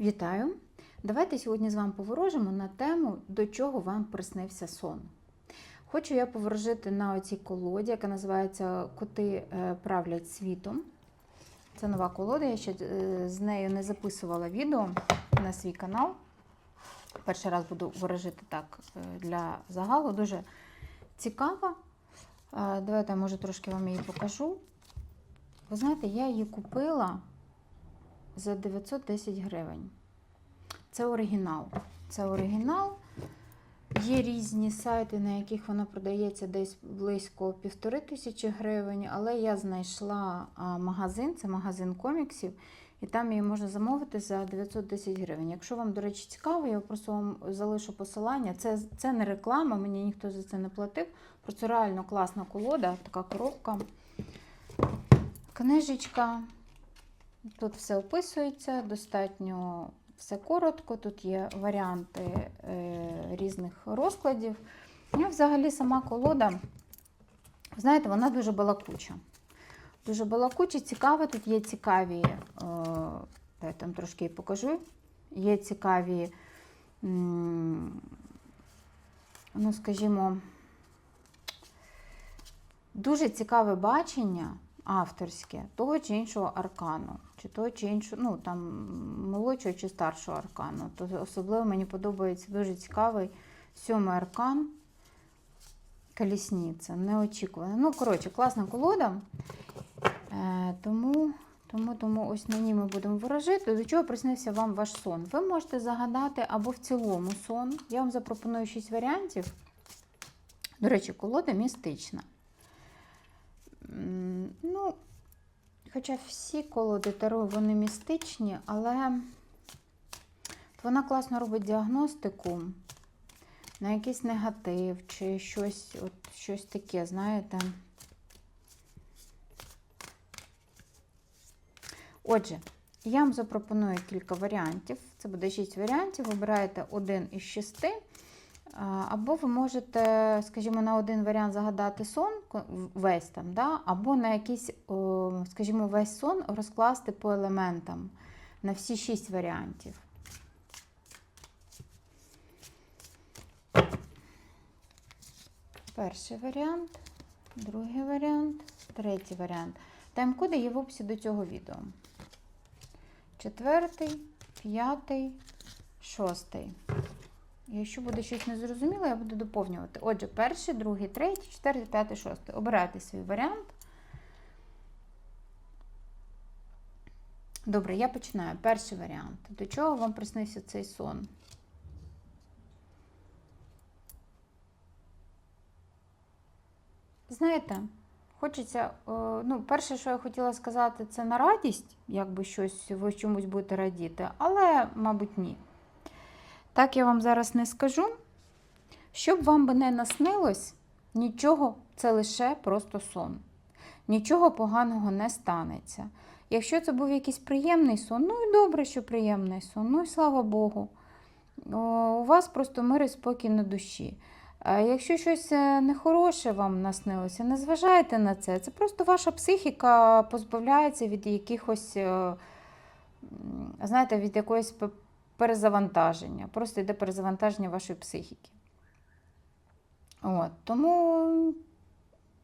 Вітаю! Давайте сьогодні з вами поворожимо на тему, до чого вам приснився сон. Хочу я поворожити на оцій колоді, яка називається Коти е, правлять світом. Це нова колода, я ще е, з нею не записувала відео на свій канал. Перший раз буду ворожити так е, для загалу. Дуже цікава. Давайте, може, трошки вам її покажу. Ви знаєте, я її купила за 910 гривень. Це оригінал. Це оригінал. Є різні сайти, на яких вона продається десь близько півтори тисячі гривень, але я знайшла магазин, це магазин коміксів, і там її можна замовити за 910 гривень. Якщо вам, до речі, цікаво, я просто вам залишу посилання. Це, це не реклама, мені ніхто за це не платив. Просто реально класна колода, така коробка. Книжечка. Тут все описується, достатньо все коротко. Тут є варіанти е, різних розкладів. І взагалі сама колода, знаєте, вона дуже балакуча. Дуже балакуча, цікава. Тут є цікаві, е, я там трошки покажу. Є цікаві, ну, скажімо, дуже цікаве бачення авторське того чи іншого аркану, чи того чи іншого, ну там молодшого чи старшого аркану. То особливо мені подобається дуже цікавий сьомий аркан. Колісниця, неочікувано. Ну, коротше, класна колода. Е, тому, тому, тому ось на ній ми будемо ворожити. До чого приснився вам ваш сон? Ви можете загадати або в цілому сон. Я вам запропоную 6 варіантів. До речі, колода містична. М, Ну, хоча всі колоди Таро, вони містичні, але вона класно робить діагностику на якийсь негатив чи щось, от, щось таке, знаєте. Отже, я вам запропоную кілька варіантів. Це буде 6 варіантів. Вибираєте один із шести. Або ви можете, скажімо, на один варіант загадати сон весь там, да? або на якийсь, скажімо, весь сон розкласти по елементам на всі шість варіантів. Перший варіант, другий варіант, третій варіант. Тайм-коди є в описі до цього відео. Четвертий, п'ятий, шостий. Якщо буде щось незрозуміло, я буду доповнювати. Отже, перший, другий, третій, четвертий, п'ятий, шостий. Обирайте свій варіант. Добре, я починаю. Перший варіант. До чого вам приснився цей сон? Знаєте, хочеться, е, ну, перше, що я хотіла сказати, це на радість, якби щось ви чомусь будете радіти, але, мабуть, ні. Так я вам зараз не скажу. Щоб вам би не наснилось, нічого, це лише просто сон. Нічого поганого не станеться. Якщо це був якийсь приємний сон, ну і добре, що приємний сон, ну і слава Богу. У вас просто мир і спокій на душі. Якщо щось е, нехороше вам наснилося, не зважайте на це. Це просто ваша психіка позбавляється від якихось, е, знаєте, від якоїсь перезавантаження. Просто йде перезавантаження вашої психіки. От, тому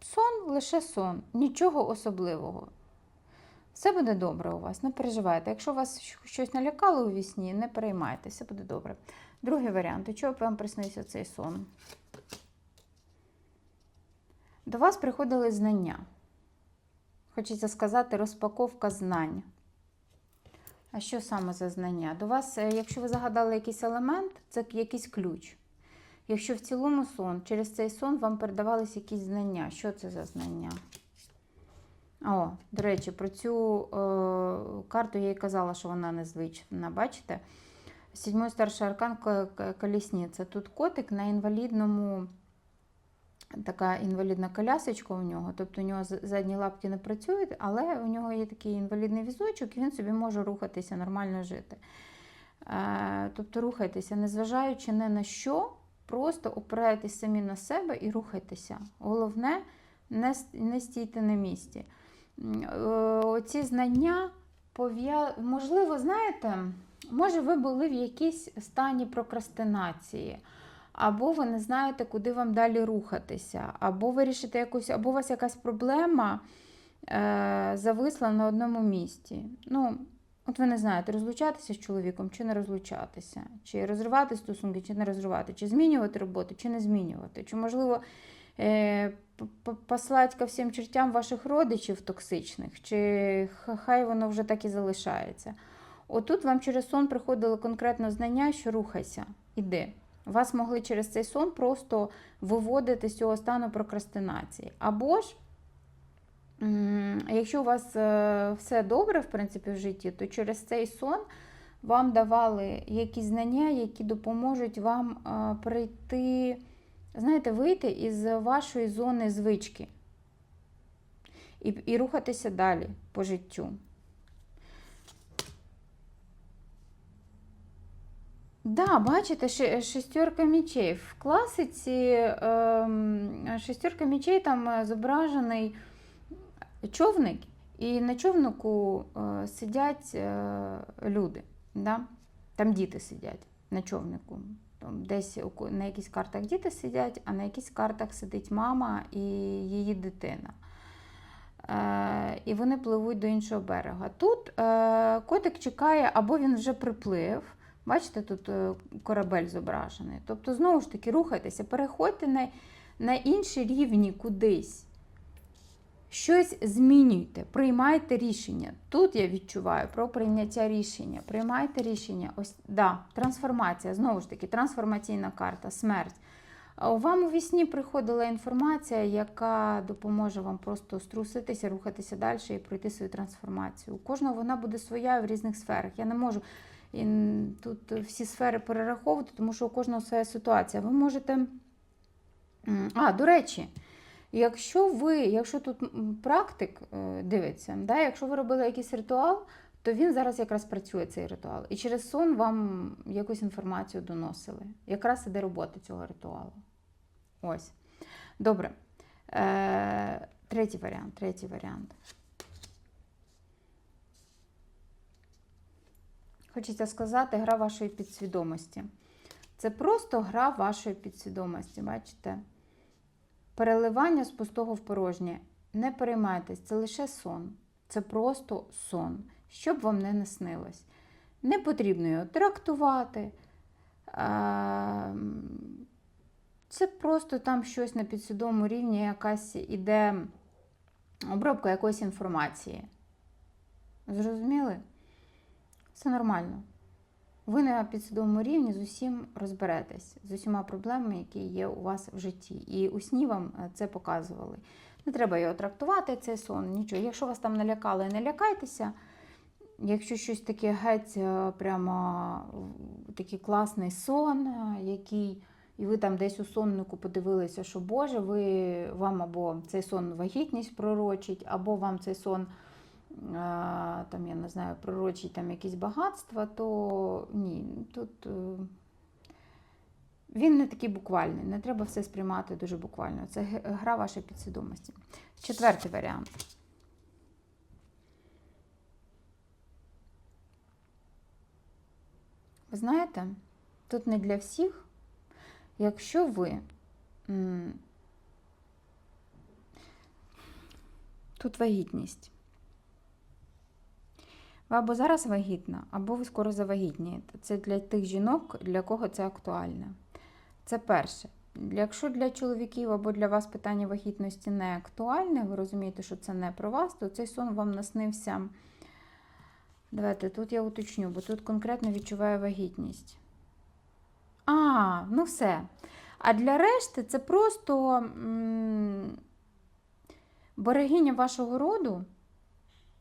сон лише сон, нічого особливого. Все буде добре у вас, не переживайте. Якщо вас щось налякало у вісні, не переймайте, все буде добре. Другий варіант. Чого вам приснився цей сон? До вас приходили знання. Хочеться сказати, розпаковка знань. А що саме за знання? До вас, е, якщо ви загадали якийсь елемент, це якийсь ключ. Якщо в цілому сон, через цей сон вам передавалися якісь знання. Що це за знання? О, до речі, про цю е, карту я і казала, що вона незвична. Бачите? Сідьмий старший аркан ко- ко- колісниця. Тут котик на інвалідному, така інвалідна колясочка у нього, тобто у нього задні лапки не працюють, але у нього є такий інвалідний візочок, і він собі може рухатися, нормально жити. Е, тобто рухайтеся, незважаючи ні на що, просто опирайтесь самі на себе і рухайтеся. Головне, не, стійте на місці. Е, Оці знання можливо, знаєте, Може, ви були в якійсь стані прокрастинації, або ви не знаєте, куди вам далі рухатися, або вирішите якусь, або у вас якась проблема е, зависла на одному місці. Ну, от ви не знаєте, розлучатися з чоловіком чи не розлучатися, чи розривати стосунки, чи не розривати, чи змінювати роботу, чи не змінювати, чи можливо. е, Послать ко всім чертям ваших родичів токсичних, чи хай воно вже так і залишається. Отут вам через сон приходило конкретно знання, що рухайся, іди. Вас могли через цей сон просто виводити з цього стану прокрастинації. Або ж, якщо у вас е, все добре, в принципі, в житті, то через цей сон вам давали якісь знання, які допоможуть вам е, прийти, знаєте, вийти із вашої зони звички і, і рухатися далі по життю. Да, бачите, ши- шестерка мечей. В класиці ем, шестерка мечей там е, зображений човник, і на човнику е, сидять е, люди. Да? Там діти сидять на човнику. Там десь на якісь картах діти сидять, а на якісь картах сидить мама і її дитина. Е, і вони пливуть до іншого берега. Тут е, котик чекає, або він вже приплив. Бачите, тут е, корабель зображений. Тобто, знову ж таки, рухайтеся, переходьте на, на інші рівні кудись. Щось змінюйте, приймайте рішення. Тут я відчуваю про прийняття рішення. Приймайте рішення. Ось, да, трансформація, знову ж таки, трансформаційна карта, смерть. Вам у вісні приходила інформація, яка допоможе вам просто струситися, рухатися далі і пройти свою трансформацію. У кожного вона буде своя в різних сферах. Я не можу і тут всі сфери перераховувати, тому що у кожного своя ситуація. Ви можете. А, до речі, якщо ви, якщо тут практик е, дивиться, да, якщо ви робили якийсь ритуал, то він зараз якраз працює цей ритуал. І через сон вам якусь інформацію доносили. Якраз іде робота цього ритуалу. Ось. Добре. Е, третій варіант. Третій варіант. Хочеться сказати, гра вашої підсвідомості. Це просто гра вашої підсвідомості, бачите? Переливання з пустого в порожнє. Не переймайтесь, це лише сон. Це просто сон, щоб вам не наснилось. Не потрібно його трактувати. Це просто там щось на підсвідомому рівні, якась іде обробка якоїсь інформації. Зрозуміли? Це нормально. Ви на підсвідомому рівні з усім розберетесь, з усіма проблемами, які є у вас в житті. І у сні вам е, це показували. Не треба його трактувати, цей сон, нічого. Якщо вас там налякали, не лякайтеся. Якщо щось таке геть, е, прямо такий класний сон, е, який, і ви там десь у соннику подивилися, що Боже, ви, вам або цей сон вагітність пророчить, або вам цей сон там, я не знаю, пророчить там якісь багатства, то ні, тут е, він не такий буквальний, не треба все сприймати дуже буквально. Це гра вашої підсвідомості. Четвертий варіант. Ви знаєте, тут не для всіх, якщо ви. Тут вагітність. Ви або зараз вагітна, або ви скоро завагітнієте. Це для тих жінок, для кого це актуально. Це перше. Якщо для чоловіків або для вас питання вагітності не актуальне, ви розумієте, що це не про вас, то цей сон вам наснився. Давайте тут я уточню, бо тут конкретно відчуваю вагітність. А, ну все. А для решти це просто м, берегиня вашого роду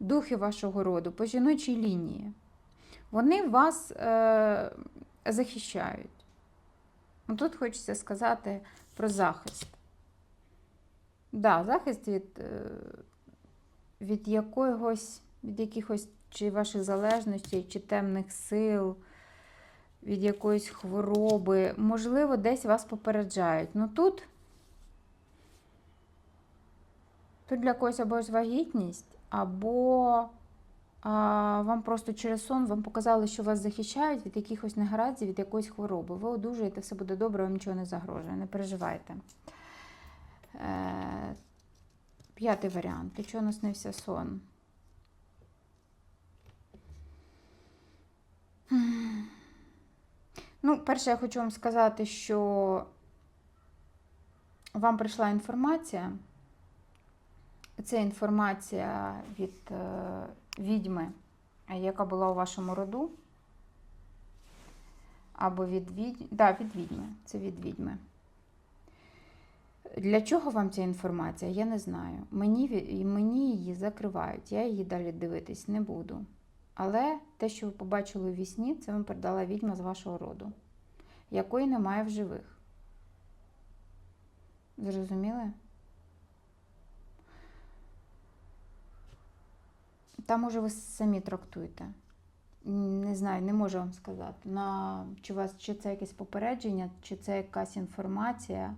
духи вашого роду по жіночій лінії. Вони вас е, захищають. Ну, Тут хочеться сказати про захист. Да, захист від, е, від якогось, від якихось чи ваших залежностей, чи темних сил, від якоїсь хвороби. Можливо, десь вас попереджають. Ну тут, тут для когось або ж вагітність, або а вам просто через сон вам показали, що вас захищають від якихось негараздів, від якоїсь хвороби. Ви одужуєте, все буде добре, вам нічого не загрожує, не переживайте. Е, П'ятий варіант. Чого наснився сон? Ну, перше, я хочу вам сказати, що вам прийшла інформація. Це інформація від е, відьми, е, яка була у вашому роду. Або від відьми. Да, від відьми. Це від відьми. Для чого вам ця інформація? Я не знаю. Мені, мені її закривають, я її далі дивитись не буду. Але те, що ви побачили у вісні, це вам передала відьма з вашого роду, якої немає в живих. Зрозуміли? Там уже ви самі трактуєте. Не знаю, не можу вам сказати. На, чи, вас, чи це якесь попередження, чи це якась інформація.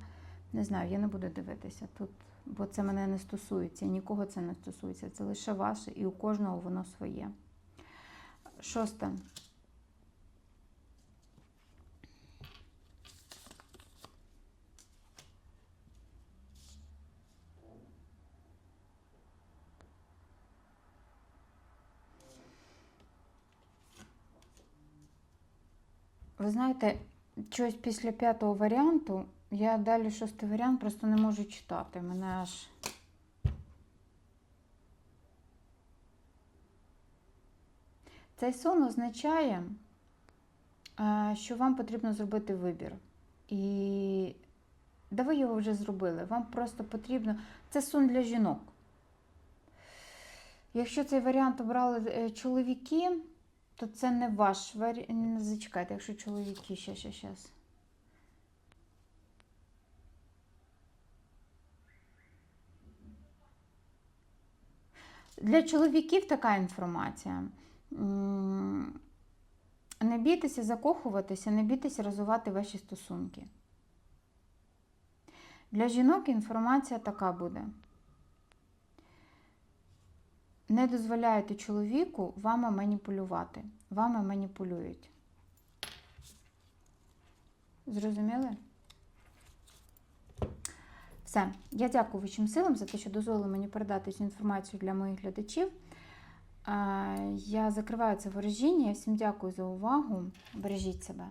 Не знаю, я не буду дивитися тут, бо це мене не стосується, нікого це не стосується. Це лише ваше і у кожного воно своє. Шосте. Ви знаєте, щось після п'ятого варіанту я далі шостий варіант просто не можу читати. Мене аж. Цей сон означає, е, що вам потрібно зробити вибір. І да ви його вже зробили. Вам просто потрібно. Це сон для жінок. Якщо цей варіант обрали е, чоловіки, то це не ваш варіант. Зачекайте, якщо чоловіки, ще, ще, щас. Для чоловіків така інформація. Не бійтеся закохуватися, не бійтеся розвивати ваші стосунки. Для жінок інформація така буде. Не дозволяйте чоловіку вами маніпулювати. Вами маніпулюють. Зрозуміли? Все. Я дякую вищим силам за те, що дозволили мені передати цю інформацію для моїх глядачів. Е, Я закриваю це ворожіння. Всім дякую за увагу. Бережіть себе.